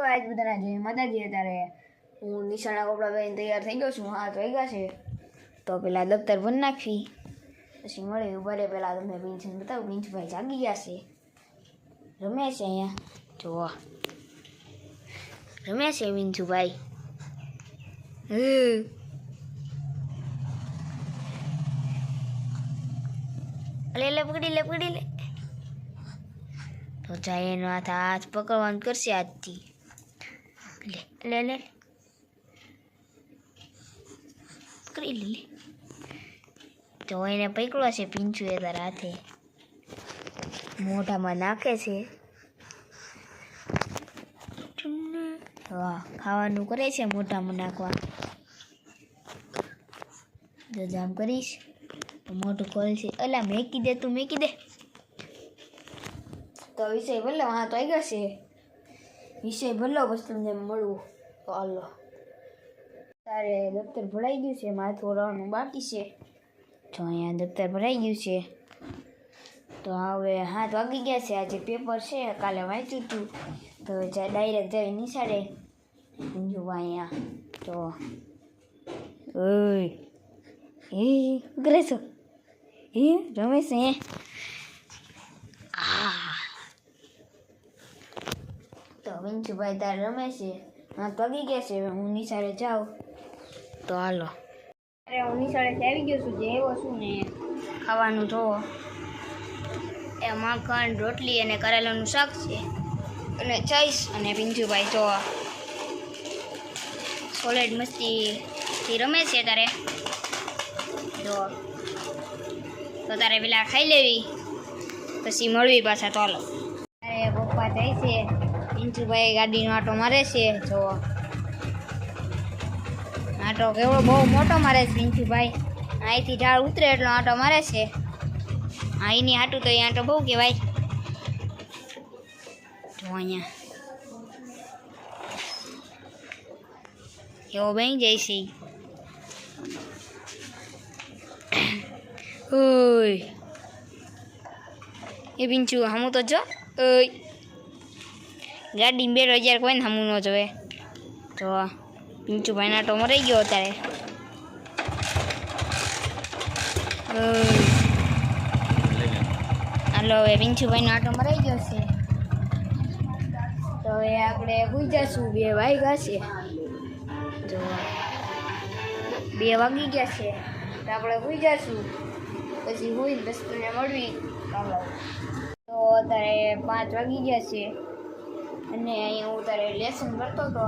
આજ બધાના જય માતાજી અત્યારે. હું નિશાળના કપડાં પહેરીને તૈયાર થઈ ગયો છું, હાથ વાગ્યા છે. તો પેલા દફતર ભરી નાખવી પછી મળે ઊભા રહે પહેલાં તમને પિન્શન બતાવું. પિન્ચભાઈ જાગી ગયા છે. રમે છે અહીંયા? જોવા રમે છે પિન્ચુભાઈ હમ. લે લે, પકડી લે પકડી લે. તો જાય એનો હાથ હાથ પકડવાનું કરશે આજથી. લે લે પકડી લે લે તો એને પકડ્યો છે પીંચું એ તારા મોઢામાં નાખે છે વાહ ખાવાનું કરે છે મોઢામાં નાખવા જો જામ કરીશ મોટું ખોલ છે અલા મેકી દે તું મેકી દે તો વિષય બોલે હા તો આવી ગયા છે વિષય ભલો પછી તમને મળવું. તો હાલો. તારે દફતર ભરાઈ ગયું છે, મારે થોડવાનું બાકી છે. જો અહીંયા દફતર ભરાઈ ગયું છે. તો હવે હાથ વાગી ગયા છે, આજે પેપર છે, કાલે વાંચ્યું હતું તો જ્યાં ડાયરેક્ટ જઈ નિશાળે. જોવા અહીંયા. તો ઓય. એ કરે છો? એ રમેશ એ આ. તો વિંચુભાઈ તાર રમે છે? હા પગી ગયા છે હવે હું નિશાળે જાઉં. તો હાલો. અરે હું નિશાળેથી આવી ગયો છું જે એવો છું ને ખાવાનું જોવો. એ માખણ રોટલી અને કરેલાનું શાક છે. અને ચાઈશ અને પિંચુભાઈ જો સોલેડ મસ્તીથી રમે છે તારે. જો. તો તારે પેલા ખાઈ લેવી પછી મળવી પાછા તો હાલો. અરે પપ્પા જાય છે. પિંચુભાઈ ગાડીનો આટો મારે છે જો આટો કેવડો બહુ મોટો મારે છે પિંચુભાઈ અહીંથી ઢાળ ઉતરે એટલો આટો મારે છે. હા, એની આટું તો એ આટો બહુ કહેવાય. જો અહીંયા. એવો બેસી જાય છે. ઓય એ પિંચુ હમું તો જો. ઓય ગાડી બેરો હજાર કોઈને હમું ન જોવે. તો પિંચુ ભાઈ નાટો મરાઈ ગયો અત્યારે. હાલો હવે પિંચુભાઈનો આટો મરાઈ ગયો છે. તો હવે આપણે હોઈ જશું બે વાગ્યા છે. જો બે વાગી ગયા છે. તો આપણે હોઈ જશું. પછી હોઈ દસ તમને મળવી. તો અત્યારે પાંચ વાગી ગયા છે. અને અહીંયા હું તારે લેસન કરતો હતો.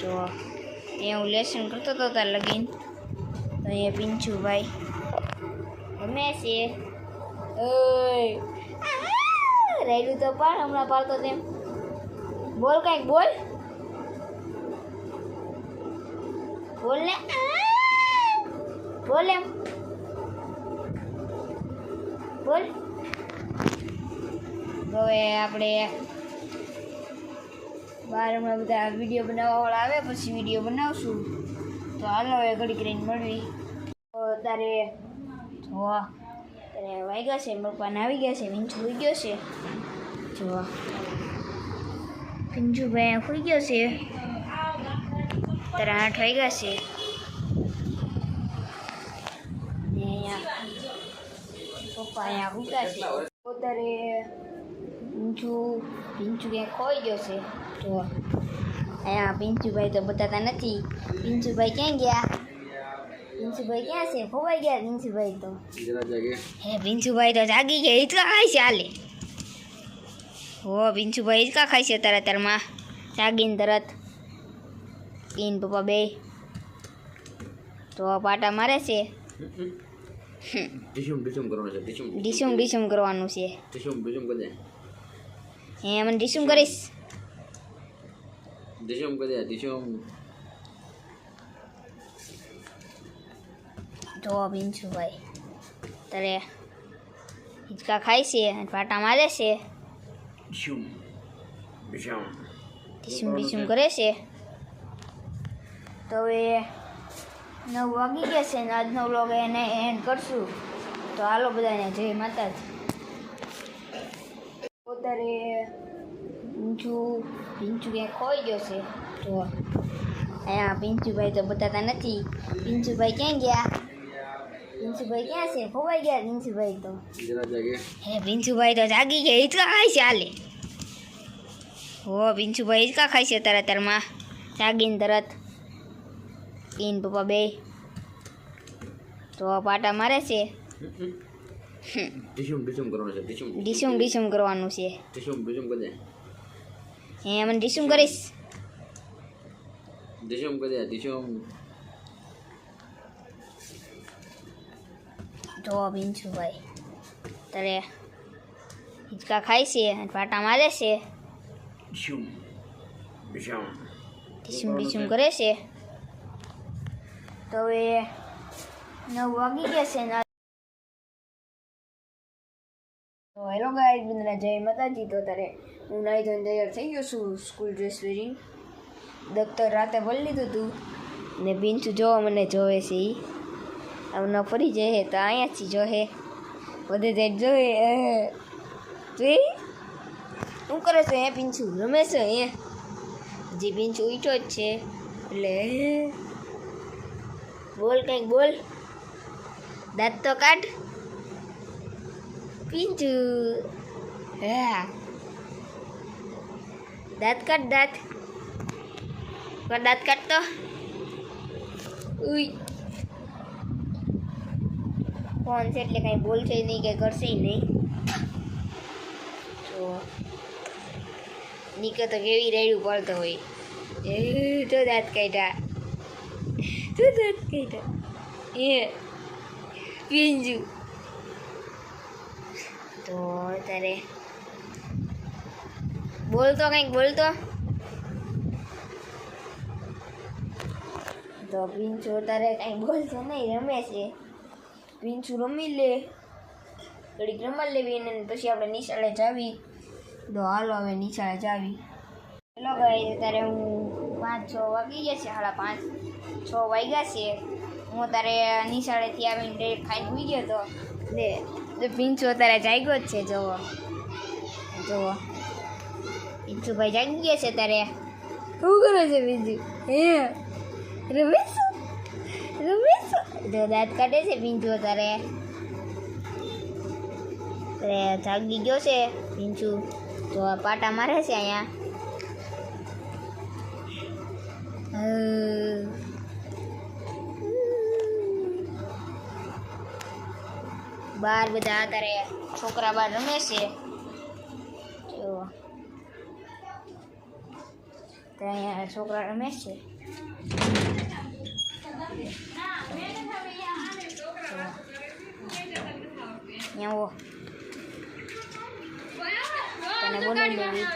જો, અહીંયા હું લેસન કરતો હતો તાર લગીન. તો અહીંયા પિંચુભાઈ. રમે છે. રેડું તો પાડ, હમણાં પાડતો તેમ. બોલ કાંઈક, બોલ. બોલ ને. બોલ એમ. બોલ. હવે આપણે બહાર હમણાં બધા વીડિયો બનાવવાવાળા આવે પછી વીડિયો બનાવશું. તો હાલો, હવે ઘડી કરીને મળવી. તારે જોવા ત્યારે વાગ્યા છે પપ્પાને આવી ગયા છે વિંચુ હોઈ ગયો છે. જોવા પિંજુભાઈ હોઈ ગયો છે. તારા આઠ વાગ્યા છે. અહીંયા પપ્પા અહીંયા ઉગા છે. અત્યારે પિંચુ પિંચુ ક્યાંક ખોઈ ગયો છે? તો અહીંયા પિંચુભાઈ તો બતાતા નથી. પિંચુભાઈ ક્યાં ગયા? પિંચુભાઈ ક્યાં છે? ખોવાઈ ગયા પિંચુભાઈ તો. હે પિંચુભાઈ તો જાગી ગયા. ઇતકા ખાય છે હાલે. હો પિંચુભાઈ ઇતકા ખાય છે તરત તરમાં જાગીને તરત. પીન પપ્પા બે. તો પાટા મારે છે. ટીશુમ ટીશુમ કરવાનું છે ડીસુમ. ડીસુમ કરવાનું છે. ટીશુમ ટીશુમ કરી હે મને ડીસુમ કરીશ ટીશુમ કરી ટીશુમ જો ભાઈ તારે હિંચકા ખાય છે અને પાટા મારે છે ટીશુમ ટીશુમ ડીસુમ ડીસુમ કરે છે તો હવે નવ વાગી ગયા છે ને આજનો બ્લોગ એને એન્ડ કરશું તો હાલો બધાને જય માતાજી અત્યારે પિંચુ પિંચુ ક્યાંક ખોઈ ગયો છે. તો અહીંયા પિંચુભાઈ તો બતાતા નથી. પિંચુભાઈ ક્યાં ગયા? પિંચુભાઈ ક્યાં છે? ખોવાઈ ગયા પિંચુભાઈ તો. હે પિંચુભાઈ તો જાગી ગયા હિંચકા ખાય છે હાલે. હો પિંચુભાઈ હિંચકા ખાય છે તરત તરમાં જાગીને તરત. ઈન પપ્પા બે. તો પાટા મારે છે. ટીશુમ ડિસ્યુમ કરવાનું છે ડિસ્યુમ ડિસ્યુમ કરવાનું છે. કરી દે હે મને ડિસ્યુમ કરીશ. ડિસ્યુમ કરી દે ટીશુમ જો પિંચુભાઈ તારે હિંચકા ખાય છે અને પાટા મારે છે. ડિસ્યુમ ડિસ્યુમ ડિસ્યુમ ડિસ્યુમ કરે છે. તો એ નવ વાગી ગયા છે હેલો ગાઈસ બધાને જય માતાજી તો તારે હું નાઈ ધોઈને તૈયાર થઈ ગયો છું સ્કૂલ ડ્રેસ પહેરીને દફતર રાતે ભરી લીધું હતું ને બિંચુ જોવા મને જોવે છે ઈ આમ ન ફરી જાય તો અહીંયાથી જોહે બધે જાય જોવે જોઈ શું કરે છે હે પિંચુ રમે છે હે હજી પિંચુ ઈટો જ છે એટલે બોલ કંઈક બોલ દાંત તો કાઢ પિંચુ હા દાંત કાઢ દાંત પણ દાંત કાઢતો ઉઈ ફોન છે એટલે કાંઈ બોલશે નહીં કે કરશે નહીં તો નીકળ તો કેવી રેડું પડતો હોય એ તો દાંત કાઢ્યા તો દાંત કાઢ્યા એ પિંજુ તો અત્યારે બોલતો કંઈક, બોલતો. તો પિંચુ તારે કંઈ બોલતો નહીં, રમે છે. પિંચુ રમી લે. ઘડીક રમવા લેવી અને પછી આપણે નિશાળે જાવી. તો હાલો હવે નિશાળે જાવી. હેલો ભાઈ તારે હું પાંચ છ વાગી ગયા છે સાડા પાંચ છ વાગ્યા છે. હું તારે નિશાળેથી આવીને ખાઈ ગયો તો. લે. પિંચુ અત્યારે જાગ્યો જ છે જુઓ જુઓ પિંચુભાઈ જાગી ગયા છે ત્યારે શું કરે છે બીજું? હે? રમેશ રમેશ જો દાંત કાઢે છે પિંચુ અત્યારે અરે જાગી ગયો છે પિંચુ આ પાટા મારે છે અહીંયા. બાર બધા અત્યારે છોકરા બાર રમે છે. જો. તો અહીંયા છોકરા રમે છે. અહીંયા ઓ તને બોલી લેવી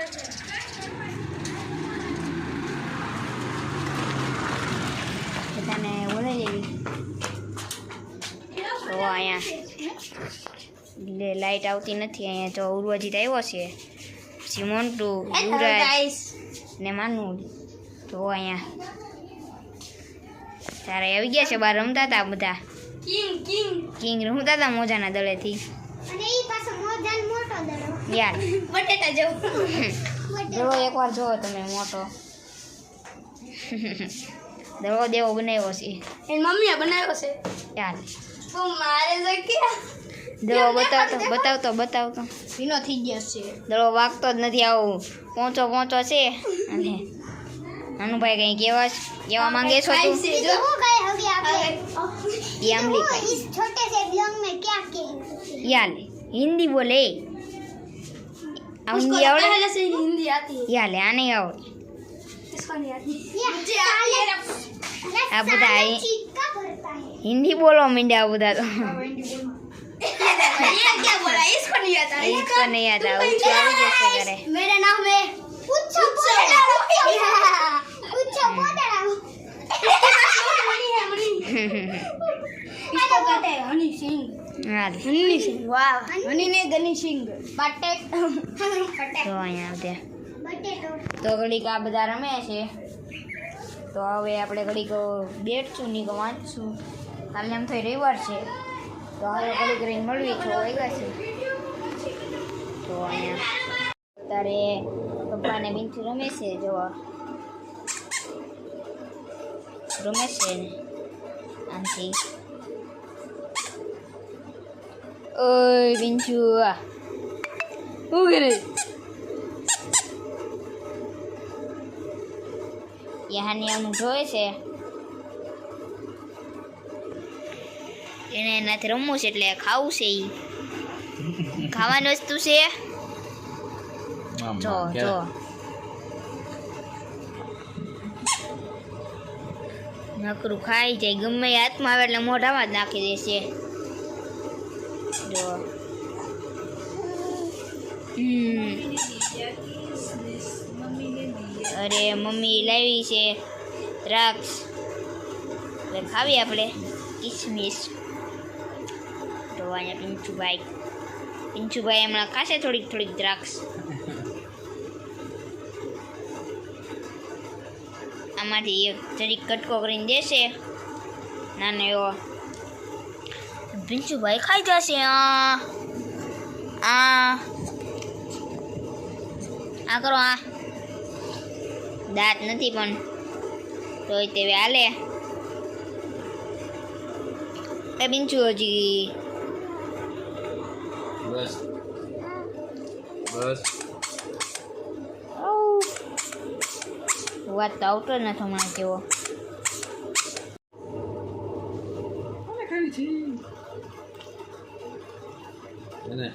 બધાને બોલાવી. લેવી તો અહીંયા. લે લાઈટ આવતી નથી અહીંયા તો ઉર્વજીત આવ્યો છે. પછી મોન્ટુ યુવરાજ ને માનું. તો અહીંયા. તારે આવી ગયા છે બહાર રમતા હતા બધા? King king. કિંગ રમતા હતા મોજાના દળેથી? અને ઈ પાછો મોજાન મોટો દડો યાર. બટેટા જેવો. દડો એકવાર જોવો તમે મોટો. દડો દેવો બનાવ્યો છે. મમ્મીએ બનાવ્યો છે. યાર. તો મારે જગ્યા દડો બતાવતો બતાવતો બતાવતો. ભીનો થઈ ગયો છે. દડો વાગતો જ નથી આવું. પહોંચો પહોંચો છે. અને નાનુભાઈ કંઈ કેવા કેવા માંગે છો તું? યામલી છોટે સે બ્લોગ મે ક્યા કે યાલે હિન્દી બોલે. આ હિન્દી આવડે? છે હિન્દી આતી યાલે આ નહીં આવડે. આ બધા હિન્દી બોલો મીંડ્યા બધા તો. क्या बोला इसको नहीं आता इसको नहीं आता ऊंची આવી જશે ઘરે मेरा नाम है पुच्छो पोदड़ा पुच्छो पोदड़ा मणि है मणि इसको कहते हैं हनी सिंह હાલ हनी सिंह वाह हनी ने गनी सिंह बटे बटे જો અહીંયા આવતે बटेटो તો ઘડીક આ બધા રમે છે તો હવે આપણે ઘડીક બેઠશું નહીં વાંચશું કાલે એમ થઈ રવિવાર છે તો હવે ઘડીક રહીને મળવી છો આવ્યા છે. તો અહીંયા અત્યારે પપ્પાને બિનથી રમે છે, જોવા. રમે છે ને આમથી ઓય બિંચુ શું કરે? યહાની આમ જોવે છે. એને એનાથી રમવું છે એટલે ખાવું છે એ ખાવાની વસ્તુ છે. જો જો. નકરું ખાઈ જાય ગમે હાથમાં આવે એટલે મોઢામાં જ નાખી દેશે જો. અરે મમ્મી લાવી છે દ્રાક્ષ. ખાવી આપણે કિસમિસ. તો અહીંયા પિંચુભાઈ પિંચુભાઈ હમણાં ખાશે થોડીક થોડીક દ્રાક્ષ. આમાંથી એક જરીક કટકો કરીને દેશે. નાનો એવો. પિંચુભાઈ ખાઈ જશે, આ. આ. કરો, આ. દાંત નથી પણ તોય તે હાલે. એ બિંચુ હજી બસ બસ વાત તો આવતો જ નથી હમણાં જેવો કોને ખાવી છે એને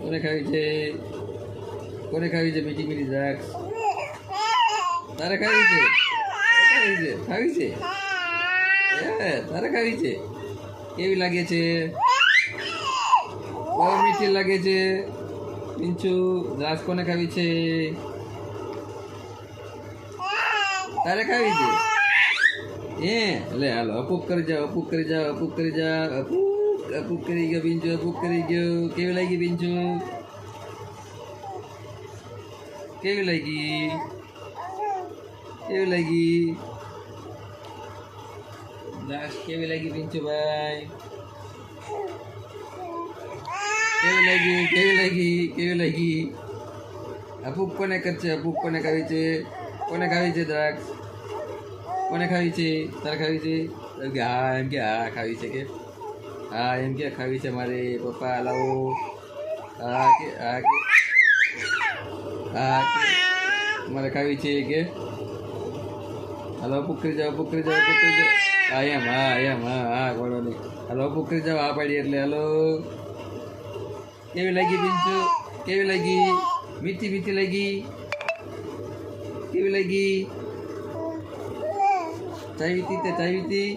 કોને ખાવી છે કોને ખાવી છે? મીઠી મીઠી દ્રાક્ષ. તારે ખાવી છે? ખાવી છે? ખાવી છે? તારે ખાવી છે? કેવી લાગે છે? બહુ મીઠી લાગે છે? પિંચુ દ્રાક્ષ કોને ખાવી છે? તારે ખાવી છે? એ લે, હાલો, અપૂપ કરી જાઓ, અપૂપ કરી જાઓ, અપૂપ કરી જાઓ, અપૂપ અપૂપ કરી ગયો પિંચુ અપૂપ કરી ગયો. કેવી લાગી પિંચુ કેવી લાગી? કેવી લાગી? દ્રાક્ષ કેવી લાગી પિંચુભાઈ? કેવી લાગી? કેવી લાગી? કેવી લાગી? અપૂપ કોને કરશે અપૂપ કોને ખાવી છે? કોને ખાવી છે દ્રાક્ષ? કોને ખાવી છે? તારે ખાવી છે? હા, એમ કે હા, ખાવી છે કે. હા, એમ કે ખાવી છે મારે. પપ્પા, લાવો. હા, કે હા, કે મારે ખાવી છે કે હલો પુકરી જાઓ પુકરી જાઓ પુકરી જાઓ. હા એમ હા એમ, હા હા બોલો નહીં હલો પુકરી જાઓ, આ પાડી એટલે, હલો. કેવી લાગી બિંચુ? કેવી લાગી? મીઠી મીઠી લાગી? કેવી લાગી? ચાવી હતી તે, ચાવી હતી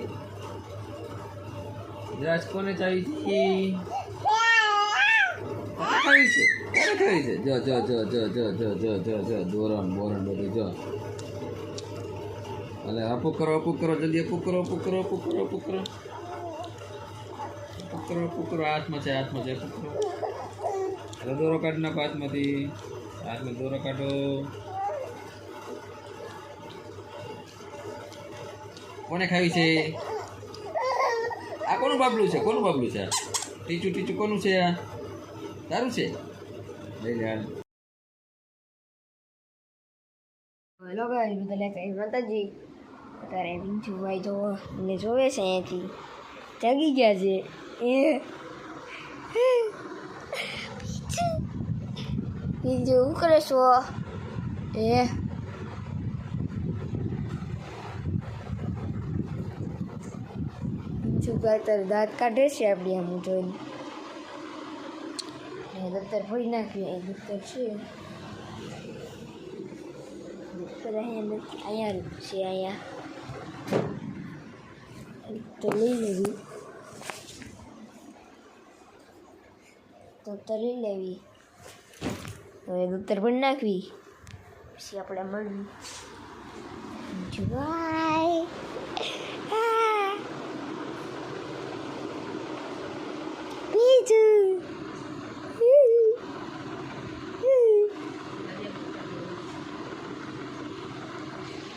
રાજકોને ચાવી હતી છે. ખાવી છે જો જો જો જો જો જો જો જો જો ધોરણ બોરણ બધું જો એટલે અપુ કરો અપુ કરો જલ્દી અપુ કરો અપુ કરો અપુ કરો અપુ કરો અપુ કરો અપુ કરો હાથમાં છે હાથમાં છે અપુ કરો એટલે દોરો કાઢ નાખો હાથમાંથી. હાથમાં દોરો કાઢો. કોને ખાવી છે? આ કોનું બાબલું છે? કોનું બાબલું છે ટીચું ટીચું કોનું છે આ? તારું છે? હાલ ગાઈસ બધા લેતા આવી માતાજી અત્યારે પિંચુભાઈ તો મને જોવે છે અહીંયાથી જાગી ગયા છે એ બીજું શું કરે છો એ પિંચુભાઈ તારે દાંત કાઢે છે આપણી આમ જોઈને dokter Fujna dokter Syed dokter ayah ayah si ayah dokter Levi dokter Levi હવે દૂતર પણ નાખવી પછી આપણે મળવી જુવાય બીજું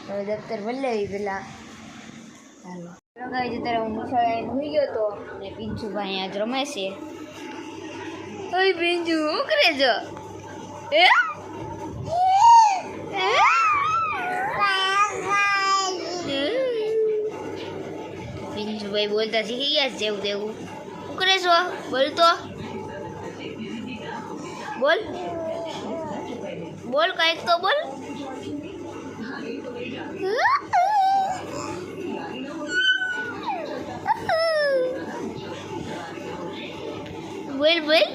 હવે દફતર ભરી આવી પેલા ચાલો લગાવી છે હું મુસાળા હોઈ ગયો હતો અને પિંચુભાઈ આજ રમે છે. ઓય પિંચુ શું કરે છો એ પિંચુભાઈ બોલતા શીખી ગયા છે જેવું તેવું. શું કરે છો? બોલ તો. બોલ. બોલ કાંઈક તો બોલ. બોલ બોલ.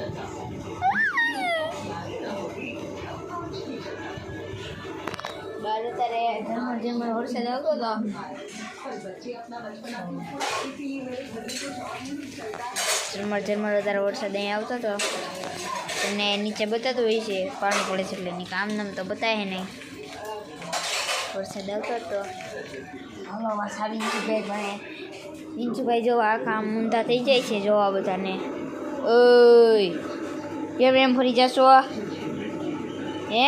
વરસાદ આવતો હતો. ઝરમર ઝરમર વધારે વરસાદ અહીં આવતો હતો. તમને નીચે બતાતું હોય છે, પાણી પડે છે એટલે એની કામ નામ તો બતાવે નહીં. વરસાદ આવતો હતો. વિંચુભાઈ ભણે. વિંચુભાઈ જોવા આખા આમ ઊંધા થઈ જાય છે, જોવા બધાને. ઓય કેમ એમ ફરી જશો હે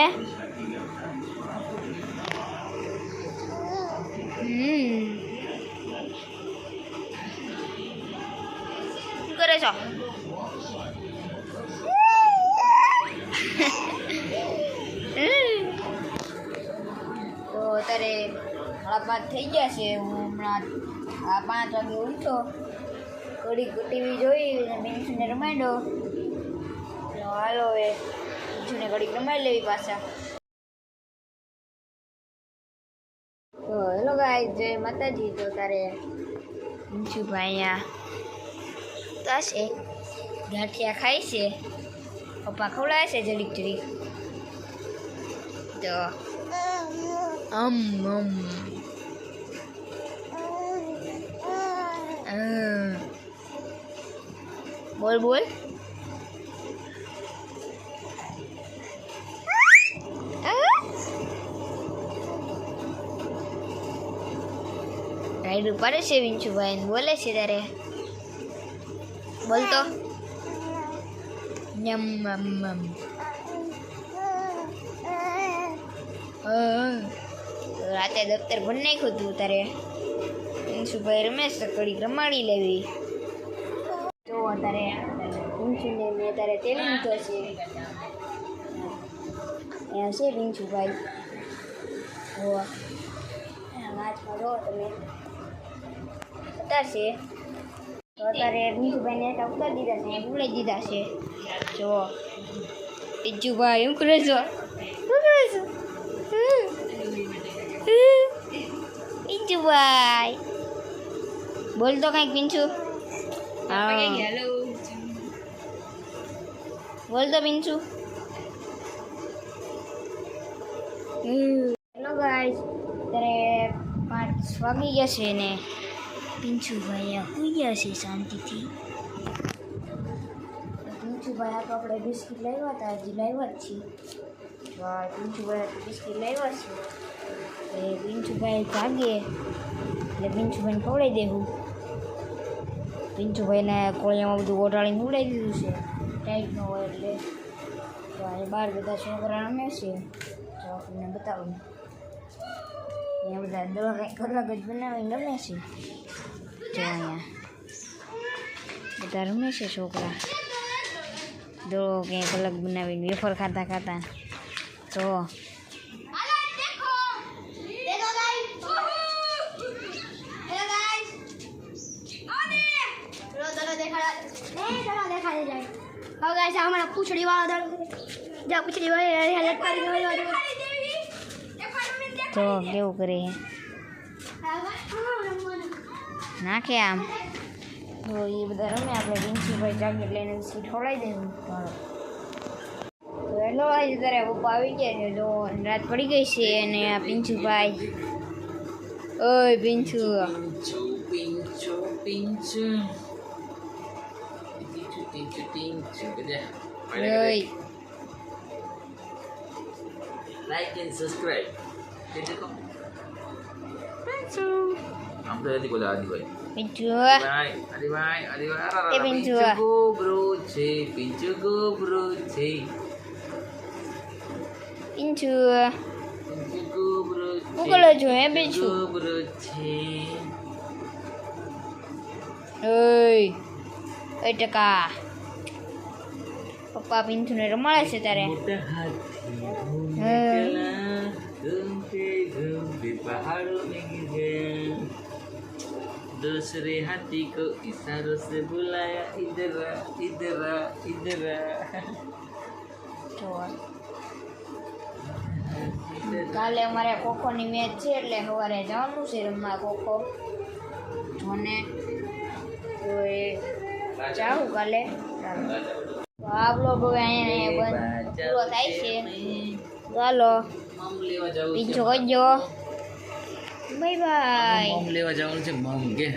હમ શું કરે છો તો અત્યારે સાડા પાંચ થઈ ગયા છે હું હમણાં આ પાંચ વાગે ઉઠો ઘડીક ટીવી જોઈ અને બેન્સને રમાડ્યો હાલો હવે બીજુને ઘડીક રમાડી લેવી પાછા. તો હેલો ગાય જય માતાજી. તો તારે અંશુભાઈ અહીંયા થશે ગાંઠિયા ખાય છે. પપ્પા ખવડાવે છે જરીક જરીક. તો અમ અમ. બોલ બોલ. રાઈડ ઉપાડે છે વિંચુભાઈ બોલે છે ત્યારે બોલતો યમ મમ મમ રાતે દફતર ભણ નાખ્યું હતું તારે. વિંચુભાઈ રમેશ તો કડીક રમાડી લેવી. અત્યારે વિંશુને મેં તારે તેલ લીધો છે. અહીંયા છે વિંશુભાઈ હો વાંચમાં જો તમે. ઉતારશે તો અત્યારે વિંશુભાઈને એટલા ઉતારી દીધા છે ઉડાઈ દીધા છે. જો બીજુભાઈ એમ કરે છો? બીજુભાઈ બોલ તો કંઈક હા બોલ તો પિંચુ હેલો ગાઈસ અત્યારે પાંચ વાગી ગયા છે ને પિંચુભાઈ સુઈ ગયા છે શાંતિથી પિંચુભાઈ આ તો આપણે બિસ્કિટ લાવ્યા હતા હજી લાવ્યા જ છીએ પિંચુભાઈ બિસ્કીટ બિસ્કિટ લાવ્યા છે એ પિંચુભાઈ જાગે એટલે પિંચુભાઈને ખવડાવી દેવું પિંચુભાઈને કોળિયામાં બધું ઓટાળીને ઉડાવી દીધું છે. ટાઈટ હોય એટલે. તો આજે બહાર બધા છોકરા રમે છે. તો આપણને બતાવું. અહીંયા બધા કંઈક અલગ જ બનાવીને રમે છે. જો અહીંયા. બધા રમે છે છોકરા. દોડો કંઈક અલગ બનાવીને વેફર ખાતા ખાતા. તો ખાઈ જાય. હવે ગાઈસ આ મારા પૂછડી વાળો દર જા પૂછડી વાળો હેલ્પ કરી દો તો કેવું કરે? નાખે આમ. તો એ બધા રમે આપણે રિંકીભાઈ જાગીર લઈને સીટ ખોલાવી દેવું તો હેલો આજે તારે પપ્પા આવી ગયા છે. જો રાત પડી ગઈ છે અને આ પિંચુભાઈ. ઓય પિંચુ પિંચુ પિંચુ. પિંચુ ટીચુ ટીચુ ટીચુ બધા ઓય લાઈક એન્ડ સબસ્ક્રાઇબ કે દેખો પિંચુ આમ તો નથી બોલા આદિભાઈ પિંચુ ભાઈ આદિભાઈ આદિભાઈ એ પિંચુ. પિંચુ ગોબરો છે પિંચુ ગોબરો છે પિંચુ પિંચુ ગોબરો હું કરો છો હે બીજું ગોબરો છે ઓય એ ટકા પપ્પા પિન્થુને રમાડે છે તારે મોટા હાથી ઘૂમે હે. ચલા ઘૂમતે ઘૂમતે पहाड़ों में गिर गया दूसरे हाथी को इशारों से बुलाया इधर आ इधर आ इधर आ જોવા કાલે અમારે ખોખોની મેચ છે એટલે સવારે જવાનું છે રમવા ખોખો જોને તો એ જાઉં કાલે તો આ બ્લોગ હવે અહીંયા બંધ પૂરો થાય છે ચાલો. બીજો કરજો બાય બાય લેવા જવાનું છે મમ કે.